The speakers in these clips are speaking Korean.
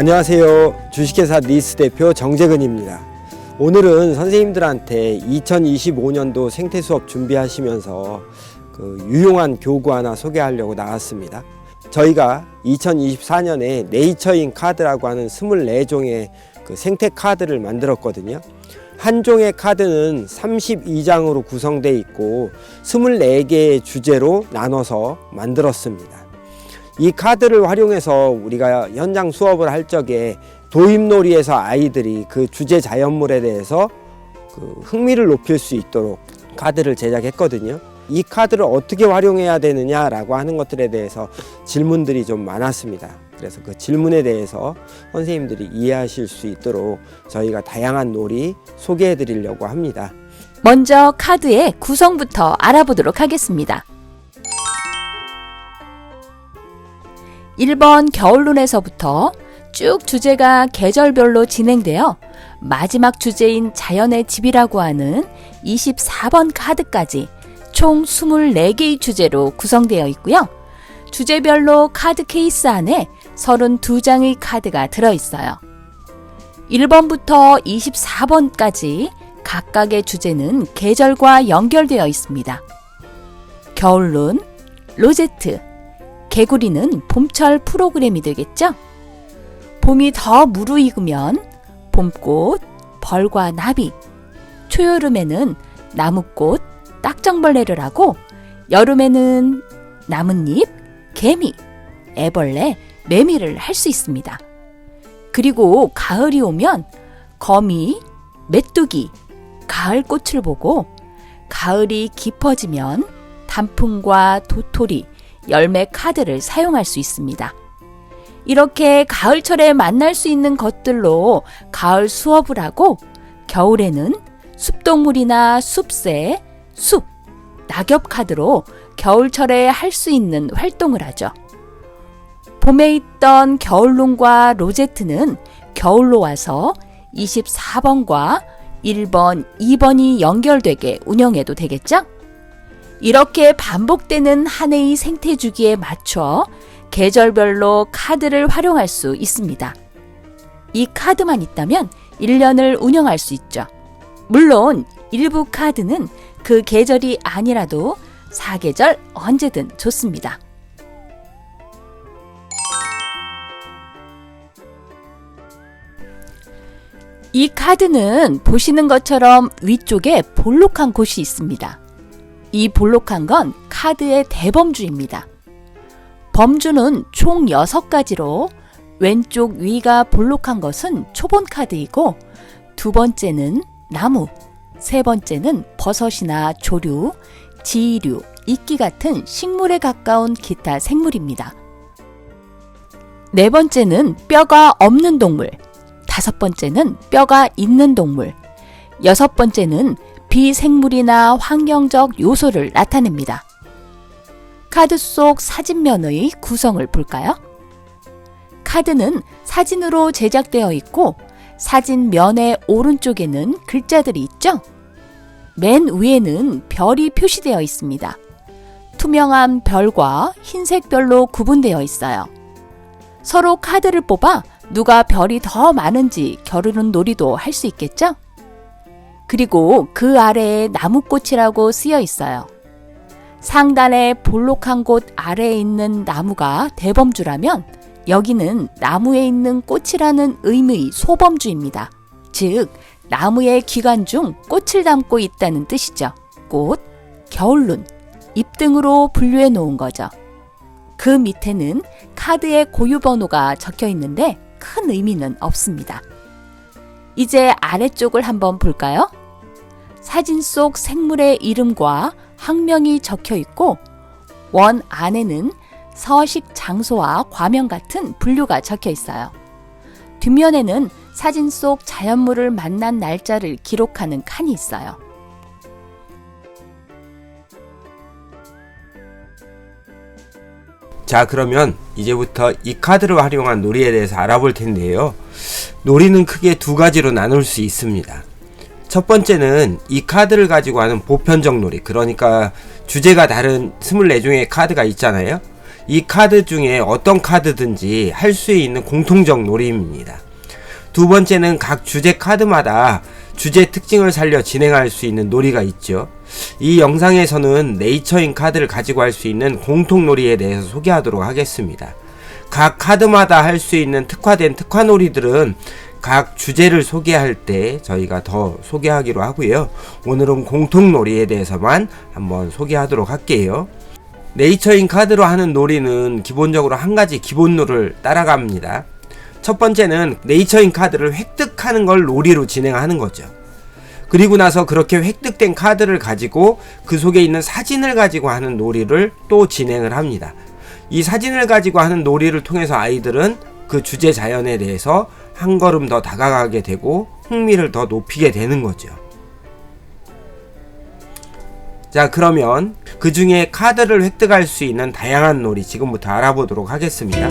안녕하세요. 주식회사 니스 대표 정재근입니다. 오늘은 선생님들한테 2025년도 생태 수업 준비하시면서 그 유용한 교구 하나 소개하려고 나왔습니다. 저희가 2024년에 네이처인 카드라고 하는 24종의 그 생태 카드를 만들었거든요. 한 종의 카드는 32장으로 구성되어 있고 24개의 주제로 나눠서 만들었습니다. 이 카드를 활용해서 우리가 현장 수업을 할 적에 도입놀이에서 아이들이 그 주제 자연물에 대해서 그 흥미를 높일 수 있도록 카드를 제작했거든요. 이 카드를 어떻게 활용해야 되느냐라고 하는 것들에 대해서 질문들이 좀 많았습니다. 그래서 그 질문에 대해서 선생님들이 이해하실 수 있도록 저희가 다양한 놀이 소개해 드리려고 합니다. 먼저 카드의 구성부터 알아보도록 하겠습니다. 1번 겨울론에서부터 쭉 주제가 계절별로 진행되어 마지막 주제인 자연의 집이라고 하는 24번 카드까지 총 24개의 주제로 구성되어 있고요. 주제별로 카드 케이스 안에 32장의 카드가 들어있어요. 1번부터 24번까지 각각의 주제는 계절과 연결되어 있습니다. 겨울룬, 로제트, 개구리는 봄철 프로그램이 되겠죠? 봄이 더 무르익으면 봄꽃, 벌과 나비, 초여름에는 나무꽃, 딱정벌레를 하고 여름에는 나뭇잎, 개미, 애벌레, 매미를 할 수 있습니다. 그리고 가을이 오면 거미, 메뚜기, 가을 꽃을 보고 가을이 깊어지면 단풍과 도토리, 열매 카드를 사용할 수 있습니다. 이렇게 가을철에 만날 수 있는 것들로 가을 수업을 하고 겨울에는 숲동물이나 숲새, 숲, 낙엽 카드로 겨울철에 할 수 있는 활동을 하죠. 봄에 있던 겨울론과 로제트는 겨울로 와서 24번과 1번, 2번이 연결되게 운영해도 되겠죠? 이렇게 반복되는 한 해의 생태 주기에 맞춰 계절별로 카드를 활용할 수 있습니다. 이 카드만 있다면 1년을 운영할 수 있죠. 물론 일부 카드는 그 계절이 아니라도 사계절 언제든 좋습니다. 이 카드는 보시는 것처럼 위쪽에 볼록한 곳이 있습니다. 이 볼록한 건 카드의 대범주입니다. 범주는 총 6가지로 왼쪽 위가 볼록한 것은 초본 카드이고 두 번째는 나무, 세 번째는 버섯이나 조류, 지류, 이끼 같은 식물에 가까운 기타 생물입니다. 네 번째는 뼈가 없는 동물, 다섯 번째는 뼈가 있는 동물, 여섯 번째는 비생물이나 환경적 요소를 나타냅니다. 카드 속 사진면의 구성을 볼까요? 카드는 사진으로 제작되어 있고 사진 면의 오른쪽에는 글자들이 있죠? 맨 위에는 별이 표시되어 있습니다. 투명한 별과 흰색 별로 구분되어 있어요. 서로 카드를 뽑아 누가 별이 더 많은지 겨루는 놀이도 할 수 있겠죠? 그리고 그 아래에 나무꽃이라고 쓰여 있어요. 상단에 볼록한 곳 아래에 있는 나무가 대범주라면 여기는 나무에 있는 꽃이라는 의미의 소범주입니다. 즉, 나무의 기관 중 꽃을 담고 있다는 뜻이죠. 꽃, 겨울눈, 잎 등으로 분류해 놓은 거죠. 그 밑에는 카드의 고유 번호가 적혀 있는데 큰 의미는 없습니다. 이제 아래쪽을 한번 볼까요? 사진 속 생물의 이름과 학명이 적혀 있고 원 안에는 서식 장소와 과명 같은 분류가 적혀 있어요. 뒷면에는 사진 속 자연물을 만난 날짜를 기록하는 칸이 있어요. 자, 그러면 이제부터 이 카드를 활용한 놀이에 대해서 알아볼 텐데요. 놀이는 크게 두 가지로 나눌 수 있습니다. 첫 번째는 이 카드를 가지고 하는 보편적 놀이. 그러니까 주제가 다른 24종의 카드가 있잖아요. 이 카드 중에 어떤 카드든지 할 수 있는 공통적 놀이입니다. 두 번째는 각 주제 카드마다 주제 특징을 살려 진행할 수 있는 놀이가 있죠. 이 영상에서는 네이처인 카드를 가지고 할 수 있는 공통 놀이에 대해서 소개하도록 하겠습니다. 각 카드마다 할 수 있는 특화된 특화 놀이들은 각 주제를 소개할 때 저희가 더 소개하기로 하고요. 오늘은 공통 놀이에 대해서만 한번 소개하도록 할게요. 네이처인 카드로 하는 놀이는 기본적으로 한 가지 기본 룰을 따라갑니다. 첫 번째는 네이처인 카드를 획득하는 걸 놀이로 진행하는 거죠. 그리고 나서 그렇게 획득된 카드를 가지고 그 속에 있는 사진을 가지고 하는 놀이를 또 진행을 합니다. 이 사진을 가지고 하는 놀이를 통해서 아이들은 그 주제 자연에 대해서 한 걸음 더 다가가게 되고 흥미를 더 높이게 되는 거죠. 자, 그러면 그 중에 카드를 획득할 수 있는 다양한 놀이 지금부터 알아보도록 하겠습니다.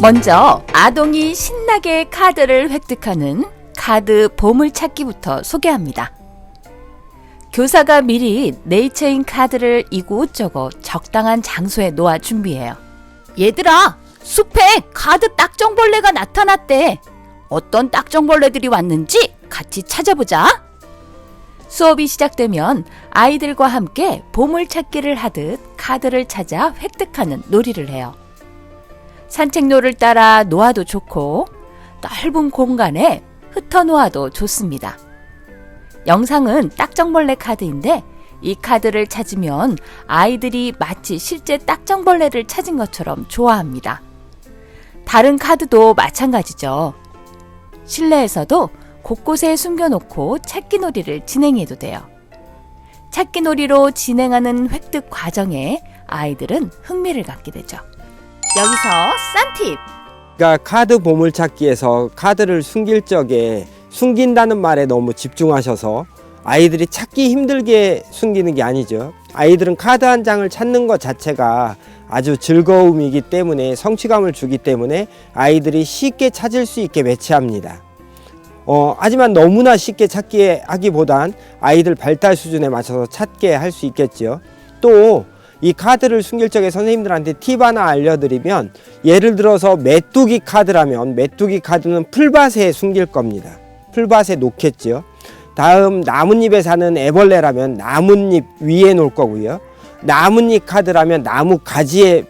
먼저 아동이 신나게 카드를 획득하는 카드 보물찾기부터 소개합니다. 교사가 미리 네이처인 카드를 이곳저곳 적당한 장소에 놓아 준비해요. 얘들아, 숲에 카드 딱정벌레가 나타났대. 어떤 딱정벌레들이 왔는지 같이 찾아보자. 수업이 시작되면 아이들과 함께 보물찾기를 하듯 카드를 찾아 획득하는 놀이를 해요. 산책로를 따라 놓아도 좋고 넓은 공간에 흩어 놓아도 좋습니다. 영상은 딱정벌레 카드인데 이 카드를 찾으면 아이들이 마치 실제 딱정벌레를 찾은 것처럼 좋아합니다. 다른 카드도 마찬가지죠. 실내에서도 곳곳에 숨겨놓고 찾기 놀이를 진행해도 돼요. 찾기 놀이로 진행하는 획득 과정에 아이들은 흥미를 갖게 되죠. 여기서 싼 팁! 그러니까 카드 보물찾기에서 카드를 숨길 적에 숨긴다는 말에 너무 집중하셔서 아이들이 찾기 힘들게 숨기는 게 아니죠. 아이들은 카드 한 장을 찾는 것 자체가 아주 즐거움이기 때문에 성취감을 주기 때문에 아이들이 쉽게 찾을 수 있게 매치합니다. 어, 하지만 너무나 쉽게 찾기 하기보단 아이들 발달 수준에 맞춰서 찾게 할 수 있겠죠. 또이 카드를 숨길 적에 선생님들한테 팁 하나 알려드리면 예를 들어서 메뚜기 카드라면 메뚜기 카드는 풀밭에 숨길 겁니다. 풀밭에 놓겠죠. 다음 나뭇잎에 사는 애벌레라면 나뭇잎 위에 놓을 거고요. 나뭇잎 카드라면 나무 가지에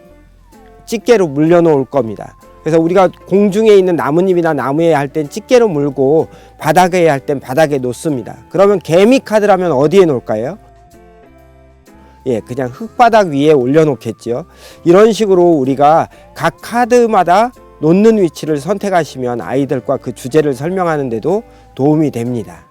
집게로 물려 놓을 겁니다. 그래서 우리가 공중에 있는 나뭇잎이나 나무에 할 땐 집게로 물고 바닥에 할 땐 바닥에 놓습니다. 그러면 개미 카드라면 어디에 놓을까요? 예, 그냥 흙바닥 위에 올려놓겠죠. 이런 식으로 우리가 각 카드마다 놓는 위치를 선택하시면 아이들과 그 주제를 설명하는데도 도움이 됩니다.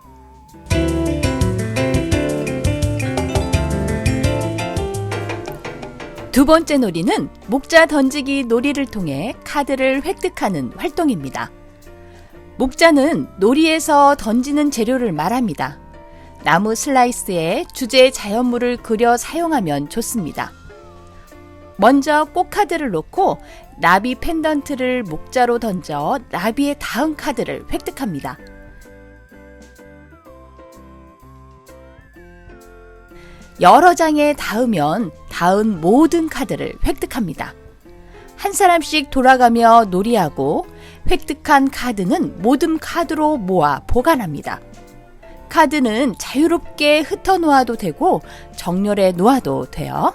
두 번째 놀이는 목자 던지기 놀이를 통해 카드를 획득하는 활동입니다. 목자는 놀이에서 던지는 재료를 말합니다. 나무 슬라이스에 주제 자연물을 그려 사용하면 좋습니다. 먼저 꽃카드를 놓고 나비 펜던트를 목자로 던져 나비에 닿은 카드를 획득합니다. 여러 장에 닿으면 닿은 모든 카드를 획득합니다. 한 사람씩 돌아가며 놀이하고 획득한 카드는 모든 카드로 모아 보관합니다. 카드는 자유롭게 흩어 놓아도 되고 정렬해 놓아도 돼요.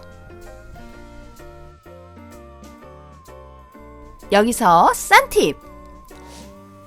여기서 싼 팁!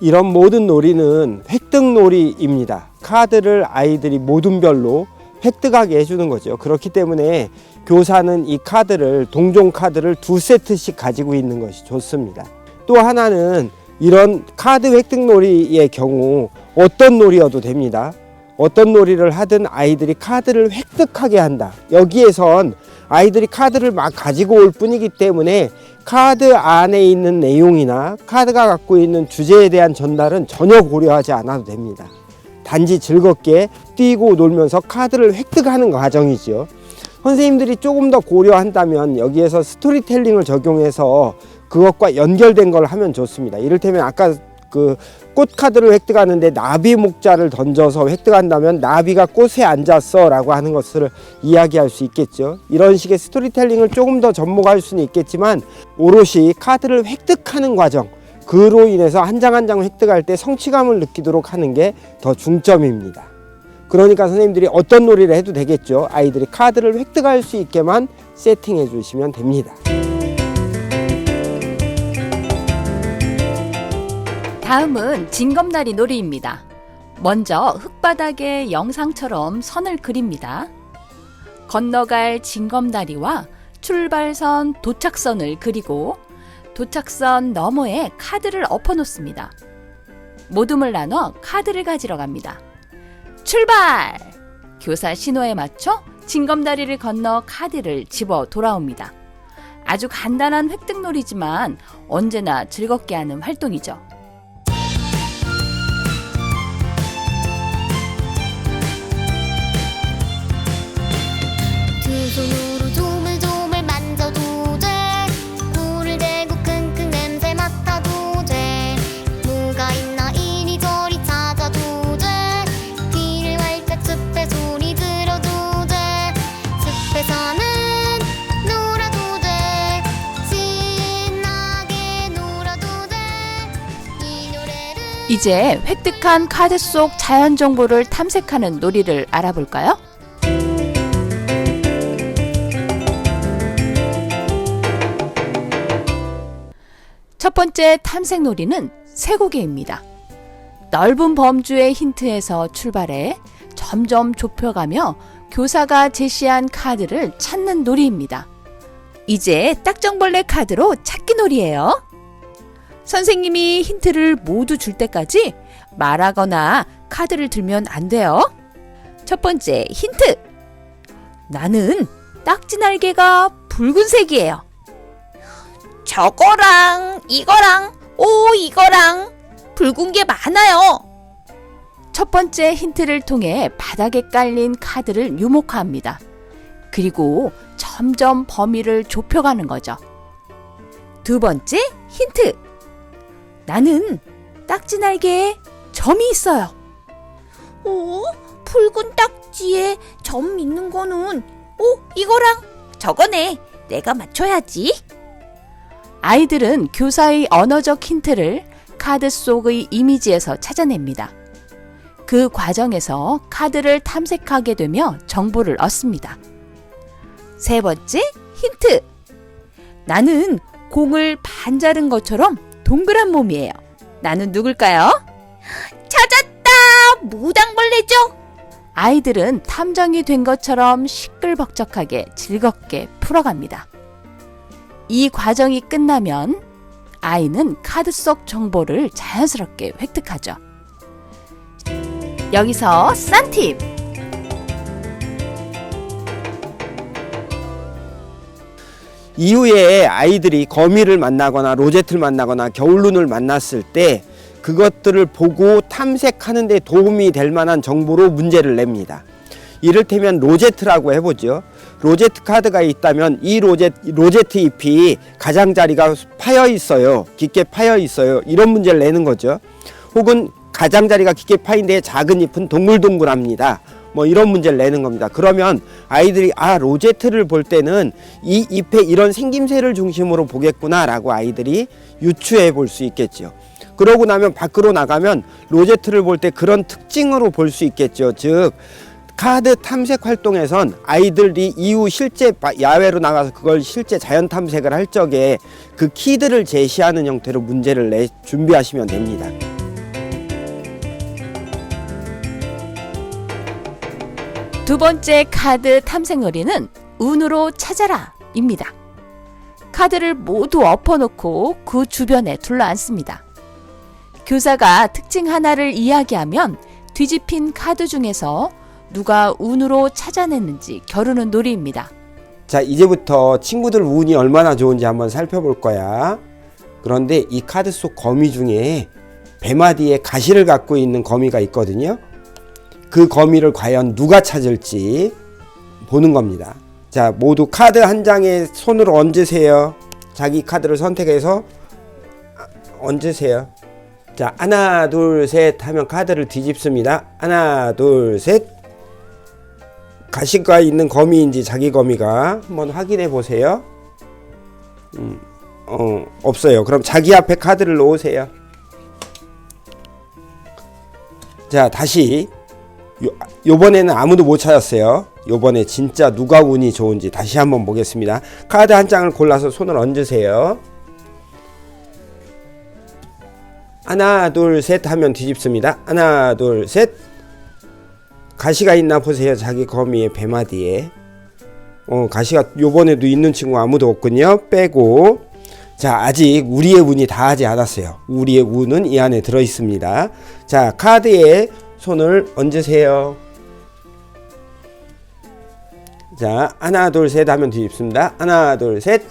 이런 모든 놀이는 획득 놀이입니다. 카드를 아이들이 모든 별로 획득하게 해주는 거죠. 그렇기 때문에 교사는 이 카드를 동종 카드를 두 세트씩 가지고 있는 것이 좋습니다. 또 하나는 이런 카드 획득 놀이의 경우 어떤 놀이여도 됩니다. 어떤 놀이를 하든 아이들이 카드를 획득하게 한다. 여기에선 아이들이 카드를 막 가지고 올 뿐이기 때문에 카드 안에 있는 내용이나 카드가 갖고 있는 주제에 대한 전달은 전혀 고려하지 않아도 됩니다. 단지 즐겁게 뛰고 놀면서 카드를 획득하는 과정이죠. 선생님들이 조금 더 고려한다면 여기에서 스토리텔링을 적용해서 그것과 연결된 걸 하면 좋습니다. 이를테면 아까 그 꽃 카드를 획득하는데 나비 목자를 던져서 획득한다면 나비가 꽃에 앉았어 라고 하는 것을 이야기할 수 있겠죠. 이런 식의 스토리텔링을 조금 더 접목할 수는 있겠지만 오롯이 카드를 획득하는 과정 그로 인해서 한 장 한 장 획득할 때 성취감을 느끼도록 하는 게 더 중점입니다. 그러니까 선생님들이 어떤 놀이를 해도 되겠죠. 아이들이 카드를 획득할 수 있게만 세팅해 주시면 됩니다. 다음은 징검다리 놀이입니다. 먼저 흙바닥에 영상처럼 선을 그립니다. 건너갈 징검다리와 출발선 도착선을 그리고 도착선 너머에 카드를 엎어 놓습니다. 모둠을 나눠 카드를 가지러 갑니다. 출발! 교사 신호에 맞춰 징검다리를 건너 카드를 집어 돌아옵니다. 아주 간단한 획득놀이지만 언제나 즐겁게 하는 활동이죠. 이제 획득한 카드 속 자연 정보를 탐색하는 놀이를 알아볼까요? 첫 번째 탐색 놀이는 쇠고개입니다. 넓은 범주의 힌트에서 출발해 점점 좁혀가며 교사가 제시한 카드를 찾는 놀이입니다. 이제 딱정벌레 카드로 찾기 놀이예요. 선생님이 힌트를 모두 줄 때까지 말하거나 카드를 들면 안 돼요. 첫 번째 힌트. 나는 딱지 날개가 붉은색이에요. 저거랑 이거랑 오 이거랑 붉은 게 많아요. 첫 번째 힌트를 통해 바닥에 깔린 카드를 유목화합니다. 그리고 점점 범위를 좁혀가는 거죠. 두 번째 힌트. 나는 딱지 날개에 점이 있어요. 오, 붉은 딱지에 점 있는 거는 오, 이거랑 저거네. 내가 맞춰야지. 아이들은 교사의 언어적 힌트를 카드 속의 이미지에서 찾아냅니다. 그 과정에서 카드를 탐색하게 되며 정보를 얻습니다. 세 번째 힌트. 나는 공을 반자른 것처럼 동그란 몸이에요. 나는 누굴까요? 찾았다! 무당벌레죠? 아이들은 탐정이 된 것처럼 시끌벅적하게 즐겁게 풀어갑니다. 이 과정이 끝나면 아이는 카드 속 정보를 자연스럽게 획득하죠. 여기서 싼팁! 이후에 아이들이 거미를 만나거나 로제트를 만나거나 겨울눈을 만났을 때 그것들을 보고 탐색하는 데 도움이 될 만한 정보로 문제를 냅니다. 이를테면 로제트라고 해보죠. 로제트 카드가 있다면 이 로제트, 로제트 잎이 가장자리가 파여 있어요. 깊게 파여 있어요. 이런 문제를 내는 거죠. 혹은 가장자리가 깊게 파인 데 작은 잎은 동글동글합니다. 뭐 이런 문제를 내는 겁니다. 그러면 아이들이 아 로제트를 볼 때는 이 잎의 이런 생김새를 중심으로 보겠구나라고 아이들이 유추해 볼 수 있겠죠. 그러고 나면 밖으로 나가면 로제트를 볼 때 그런 특징으로 볼 수 있겠죠. 즉 카드 탐색 활동에선 아이들이 이후 실제 바- 야외로 나가서 그걸 실제 자연 탐색을 할 적에 그 키들을 제시하는 형태로 문제를 내 준비하시면 됩니다. 두 번째 카드 탐색 놀이는 운으로 찾아라 입니다. 카드를 모두 엎어놓고 그 주변에 둘러앉습니다. 교사가 특징 하나를 이야기하면 뒤집힌 카드 중에서 누가 운으로 찾아냈는지 겨루는 놀이입니다. 자, 이제부터 친구들 운이 얼마나 좋은지 한번 살펴볼 거야. 그런데 이 카드 속 거미 중에 배마디에 가시를 갖고 있는 거미가 있거든요. 그 거미를 과연 누가 찾을지 보는 겁니다. 자, 모두 카드 한 장에 손을 얹으세요. 자기 카드를 선택해서 얹으세요. 자, 하나, 둘, 셋 하면 카드를 뒤집습니다. 하나, 둘, 셋. 가시가 있는 거미인지 자기 거미가 한번 확인해 보세요. 음, 어, 없어요. 그럼 자기 앞에 카드를 놓으세요. 자, 다시. 요, 요번에는 아무도 못 찾았어요. 요번에 진짜 누가 운이 좋은지 다시 한번 보겠습니다. 카드 한 장을 골라서 손을 얹으세요. 하나, 둘, 셋 하면 뒤집습니다. 하나, 둘, 셋. 가시가 있나 보세요. 자기 거미의 배마디에. 어, 가시가 요번에도 있는 친구 아무도 없군요. 빼고. 자, 아직 우리의 운이 다 하지 않았어요. 우리의 운은 이 안에 들어 있습니다. 자, 카드에 손을 얹으세요. 자, 하나, 둘, 셋 하면 뒤집습니다. 하나, 둘, 셋.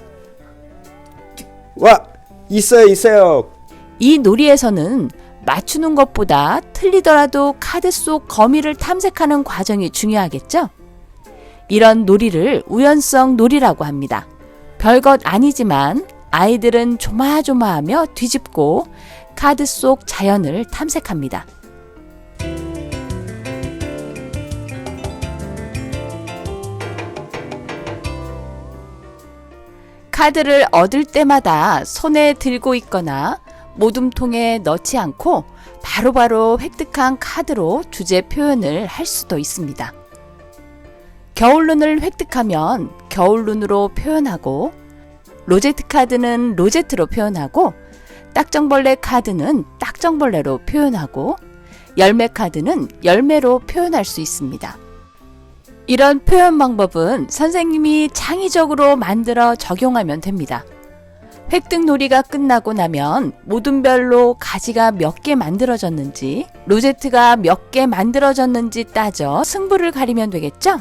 와! 있어요, 있어요. 이 놀이에서는 맞추는 것보다 틀리더라도 카드 속 거미를 탐색하는 과정이 중요하겠죠? 이런 놀이를 우연성 놀이라고 합니다. 별것 아니지만 아이들은 조마조마하며 뒤집고 카드 속 자연을 탐색합니다. 카드를 얻을 때마다 손에 들고 있거나 모둠통에 넣지 않고 바로바로 획득한 카드로 주제 표현을 할 수도 있습니다. 겨울눈을 획득하면 겨울눈으로 표현하고 로제트 카드는 로제트로 표현하고 딱정벌레 카드는 딱정벌레로 표현하고 열매 카드는 열매로 표현할 수 있습니다. 이런 표현 방법은 선생님이 창의적으로 만들어 적용하면 됩니다. 획득 놀이가 끝나고 나면 모든 별로 가지가 몇 개 만들어졌는지, 로제트가 몇 개 만들어졌는지 따져 승부를 가리면 되겠죠?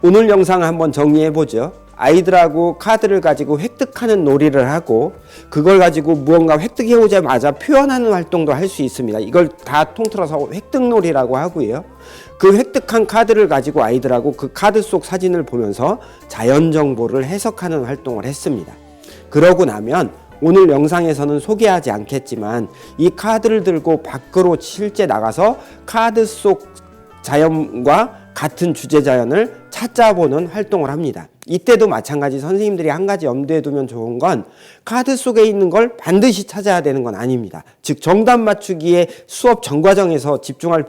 오늘 영상 한번 정리해 보죠. 아이들하고 카드를 가지고 획득하는 놀이를 하고 그걸 가지고 무언가 획득해 오자마자 표현하는 활동도 할 수 있습니다. 이걸 다 통틀어서 획득 놀이라고 하고요. 그 획득한 카드를 가지고 아이들하고 그 카드 속 사진을 보면서 자연 정보를 해석하는 활동을 했습니다. 그러고 나면 오늘 영상에서는 소개하지 않겠지만 이 카드를 들고 밖으로 실제 나가서 카드 속 자연과 같은 주제 자연을 찾아보는 활동을 합니다. 이때도 마찬가지 선생님들이 한 가지 염두에 두면 좋은 건 카드 속에 있는 걸 반드시 찾아야 되는 건 아닙니다. 즉 정답 맞추기에 수업 전 과정에서 집중할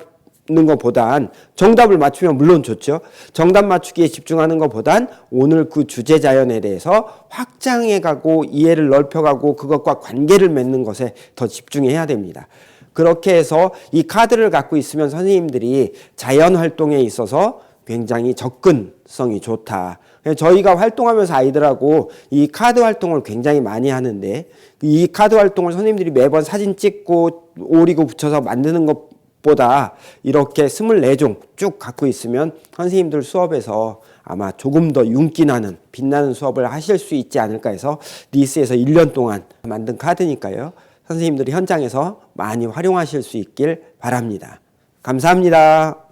는 것보단 정답을 맞추면 물론 좋죠. 정답 맞추기에 집중하는 것보단 오늘 그 주제 자연에 대해서 확장해 가고 이해를 넓혀 가고 그것과 관계를 맺는 것에 더 집중해야 됩니다. 그렇게 해서 이 카드를 갖고 있으면 선생님들이 자연 활동에 있어서 굉장히 접근성이 좋다. 저희가 활동하면서 아이들하고 이 카드 활동을 굉장히 많이 하는데 이 카드 활동을 선생님들이 매번 사진 찍고 오리고 붙여서 만드는 것보다 이렇게 24종 쭉 갖고 있으면 선생님들 수업에서 아마 조금 더 윤기 나는 빛나는 수업을 하실 수 있지 않을까 해서 니스에서 1년 동안 만든 카드니까요. 선생님들이 현장에서 많이 활용하실 수 있길 바랍니다. 감사합니다.